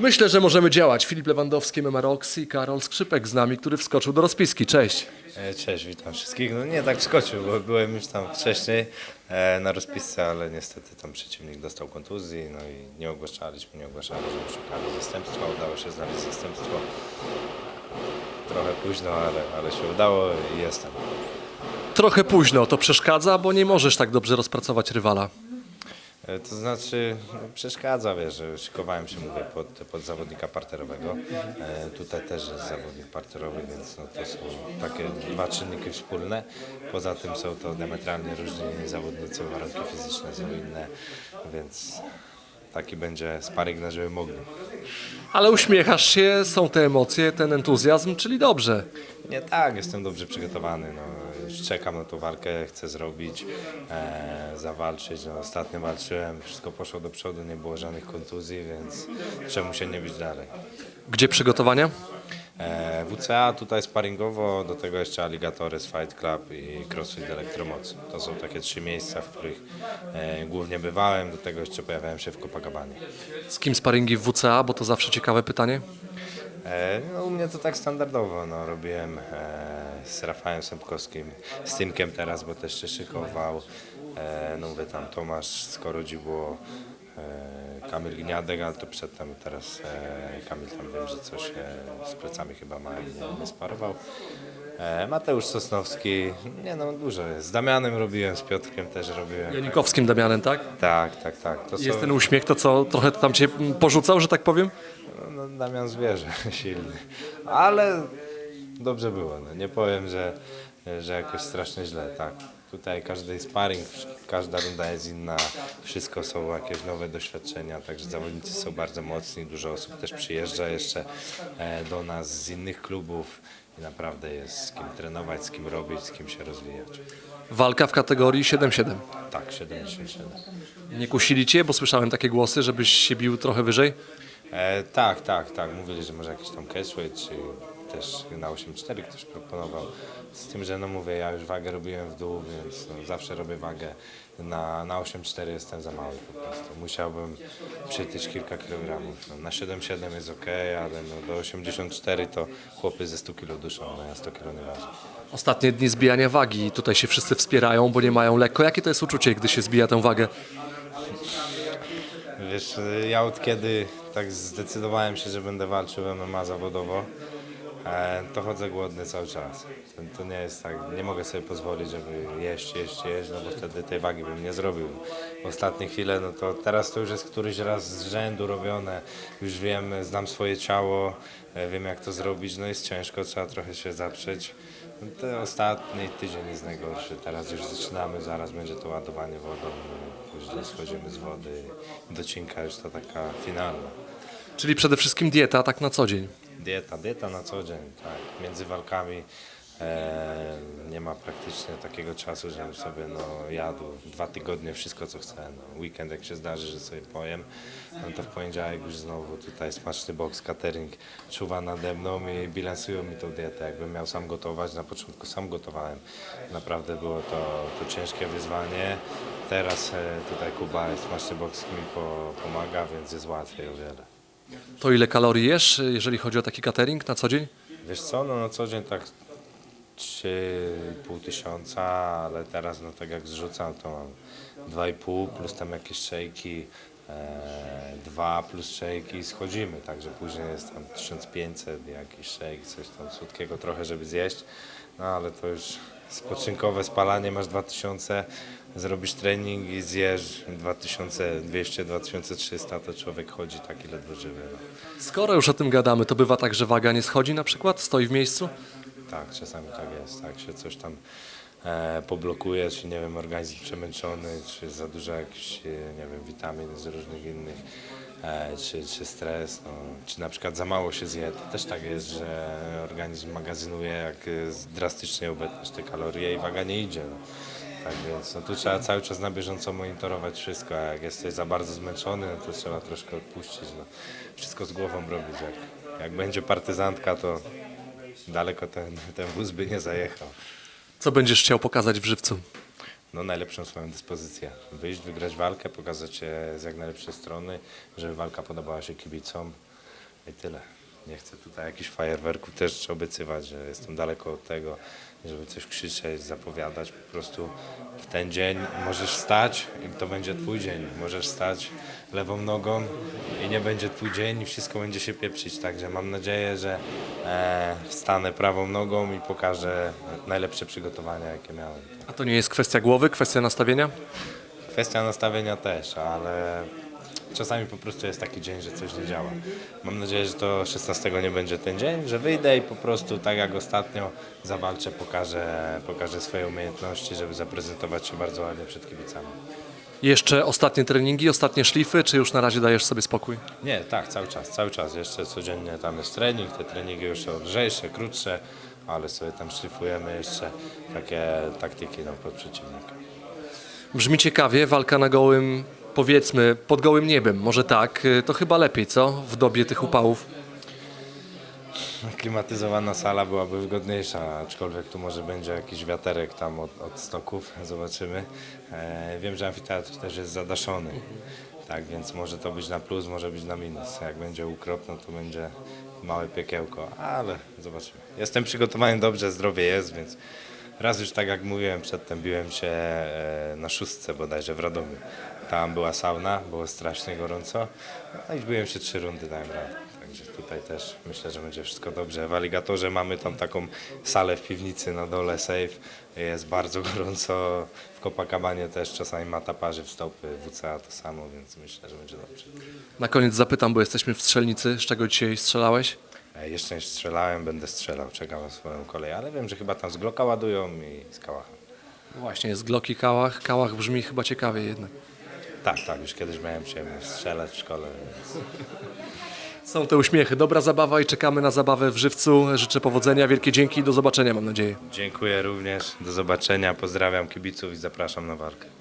Myślę, że możemy działać. Filip Lewandowski, MMA Rocks i Karol Skrzypek z nami, który wskoczył do rozpiski. Cześć. E, Cześć, witam wszystkich. No nie tak wskoczył, bo byłem już tam wcześniej e, na rozpisce, ale niestety tam przeciwnik dostał kontuzji, no i nie ogłaszaliśmy, nie ogłaszali, że szukali zastępstwa. Udało się znaleźć zastępstwo. Trochę późno, ale, ale się udało i jestem. Trochę późno to przeszkadza, bo nie możesz tak dobrze rozpracować rywala. E, To znaczy no, przeszkadza, wiesz, że szykowałem się, mówię, pod, pod zawodnika parterowego. E, tutaj też jest zawodnik parterowy, więc no, to są takie dwa czynniki wspólne. Poza tym są to diametralnie różni zawodnicy, warunki fizyczne są inne, więc taki będzie sparing na żyły mogli. Ale uśmiechasz się, są te emocje, ten entuzjazm, czyli dobrze. Nie tak, jestem dobrze przygotowany. No, już czekam na tą walkę, chcę zrobić, e, zawalczyć. No, ostatnio walczyłem, wszystko poszło do przodu, nie było żadnych kontuzji, więc czemu się nie być dalej. Gdzie przygotowania? E, WCA tutaj sparingowo, do tego jeszcze Alligatores Fight Club i CrossFit Elektromoc. To są takie trzy miejsca, w których e, głównie bywałem, do tego jeszcze pojawiałem się w Copacabanie. Z kim sparingi w WCA, bo to zawsze ciekawe pytanie. E, No, u mnie to tak standardowo, no, robiłem e, z Rafałem Sępkowskim, z Tymkiem teraz, bo też się szykował. E, no mówię tam Tomasz Skorodzidło, e, Kamil Gniadek, ale to przedtem teraz e, Kamil tam wiem, że coś e, z plecami chyba ma nie, nie sparował. E, Mateusz Sosnowski, nie no dużo jest. Z Damianem robiłem, z Piotrkiem też robiłem. Janikowskim Damianem, tak? Tak, tak, tak. To Jest są- ten uśmiech, to co trochę tam cię porzucał, że tak powiem? No, Damian zwierzę silny, ale dobrze było. No. Nie powiem, że, że jakoś strasznie źle. Tak. Tutaj każdy sparring, każda runda jest inna, wszystko są jakieś nowe doświadczenia, także zawodnicy są bardzo mocni, dużo osób też przyjeżdża jeszcze e, do nas z innych klubów i naprawdę jest z kim trenować, z kim robić, z kim się rozwijać. Walka w kategorii 7-7. Tak, 77. Nie kusili cię, bo słyszałem takie głosy, żebyś się bił trochę wyżej. E, tak, tak, tak. Mówili, że może jakiś tam catchweight, czy też na 8-4 ktoś proponował. Z tym, że no mówię, ja już wagę robiłem w dół, więc no, zawsze robię wagę. Na, na 8-4 jestem za mały po prostu. Musiałbym przytyć kilka kilogramów. No, na 7-7 jest ok, ale no, do 84 to chłopy ze 100 kg duszą, no ja 100 kg nie ważę. Ostatnie dni zbijania wagi, tutaj się wszyscy wspierają, bo nie mają lekko. Jakie to jest uczucie, gdy się zbija tę wagę? Wiesz, ja od kiedy tak zdecydowałem się, że będę walczył MMA zawodowo, e, to chodzę głodny cały czas. To, to nie jest tak, nie mogę sobie pozwolić, żeby jeść, jeść, jeść, no bo wtedy tej wagi bym nie zrobił. W ostatnie chwile, no to teraz to już jest któryś raz z rzędu robione, już wiem, znam swoje ciało, e, wiem jak to zrobić, no jest ciężko, trzeba trochę się zaprzeć. No, ten ostatni tydzień jest najgorszy, teraz już zaczynamy, zaraz będzie to ładowanie wodą, później schodzimy z wody, docinka już to taka finalna. Czyli przede wszystkim dieta, tak na co dzień. Dieta, dieta na co dzień, tak. Między walkami e, nie ma praktycznie takiego czasu, żebym sobie no, jadł dwa tygodnie wszystko co chcę. No, weekend jak się zdarzy, że sobie pojem, no to w poniedziałek już znowu tutaj smaczny box catering czuwa nade mną i bilansują mi tą dietę. Jakbym miał sam gotować, na początku sam gotowałem. Naprawdę było to, to ciężkie wyzwanie. Teraz e, tutaj Kuba smaczny box mi po, pomaga, więc jest łatwiej o wiele. To ile kalorii jesz, jeżeli chodzi o taki catering na co dzień? Wiesz co, no na co dzień tak 3,5 tysiąca, ale teraz no tak jak zrzucam to mam 2,5 plus tam jakieś szejki, e, 2 plus szejki i schodzimy, także później jest tam 1500 jakiś szejk, coś tam słodkiego trochę, żeby zjeść, no ale to już spoczynkowe spalanie masz 2000, zrobisz trening i zjesz 2200, 2300, to człowiek chodzi taki ledwo żywy. No. Skoro już o tym gadamy, to bywa tak, że waga nie schodzi na przykład, stoi w miejscu? Tak, czasami tak jest, tak się coś tam e, poblokuje, czy nie wiem, organizm przemęczony, czy za dużo jakichś, e, nie wiem, witamin z różnych innych, czy, czy stres, no, czy na przykład za mało się zje, to też tak jest, że organizm magazynuje, jak e, drastycznie obetniesz te kalorie i waga nie idzie. No. Tak więc no, tu trzeba cały czas na bieżąco monitorować wszystko, a jak jesteś za bardzo zmęczony, no, to trzeba troszkę odpuścić, no. wszystko z głową robić, jak, jak będzie partyzantka, to daleko ten, ten wóz by nie zajechał. Co będziesz chciał pokazać w żywcu? No najlepszą swoją dyspozycję. Wyjść, wygrać walkę, pokazać się z jak najlepszej strony, żeby walka podobała się kibicom. i tyle. Nie chcę tutaj jakichś fajerwerków też obiecywać, że jestem daleko od tego, żeby coś krzyczeć, zapowiadać. Po prostu w ten dzień możesz stać i to będzie twój dzień. Możesz stać lewą nogą i nie będzie twój dzień i wszystko będzie się pieprzyć. Także mam nadzieję, że e, wstanę prawą nogą i pokażę najlepsze przygotowania, jakie miałem. A to nie jest kwestia głowy, kwestia nastawienia? Kwestia nastawienia też, ale czasami po prostu jest taki dzień, że coś nie działa. Mam nadzieję, że to 16 nie będzie ten dzień, że wyjdę i po prostu tak jak ostatnio zawalczę, pokażę, pokażę swoje umiejętności, żeby zaprezentować się bardzo ładnie przed kibicami. Jeszcze ostatnie treningi, ostatnie szlify, czy już na razie dajesz sobie spokój? Nie, tak, cały czas, cały czas. Jeszcze codziennie tam jest trening, te treningi już są lżejsze, krótsze, ale sobie tam szlifujemy jeszcze takie taktyki no, pod przeciwnika. Brzmi ciekawie, walka na gołym, powiedzmy, pod gołym niebem, może tak, y, to chyba lepiej, co? W dobie tych upałów. Klimatyzowana sala byłaby wygodniejsza, aczkolwiek tu może będzie jakiś wiaterek tam od, od stoków, zobaczymy. E, wiem, że amfiteatr też jest zadaszony, tak więc może to być na plus, może być na minus. Jak będzie ukropno, to będzie małe piekiełko, ale zobaczymy. Jestem przygotowany dobrze, zdrowie jest, więc raz już tak jak mówiłem przedtem, biłem się e, na szóstce bodajże w Radomiu. Tam była sauna, było strasznie gorąco, no i biłem się trzy rundy, dałem radę. Także tutaj też myślę, że będzie wszystko dobrze. W aligatorze mamy tam taką salę w piwnicy na dole, safe. Jest bardzo gorąco. W Copacabanie też czasami mata parzy w stopy, WCA to samo, więc myślę, że będzie dobrze. Na koniec zapytam, bo jesteśmy w strzelnicy, z czego dzisiaj strzelałeś? E, Jeszcze nie strzelałem, będę strzelał, czekam na swoją kolej, ale wiem, że chyba tam z Glocka ładują i z Kałacha. Właśnie, jest Glock i Kałach. Kałach brzmi chyba ciekawie jednak. Tak, tak, już kiedyś miałem przyjemność strzelać w szkole, więc Są te uśmiechy, dobra zabawa i czekamy na zabawę w żywcu. Życzę powodzenia, wielkie dzięki i do zobaczenia mam nadzieję. dziękuję również. Do zobaczenia, pozdrawiam kibiców i zapraszam na walkę.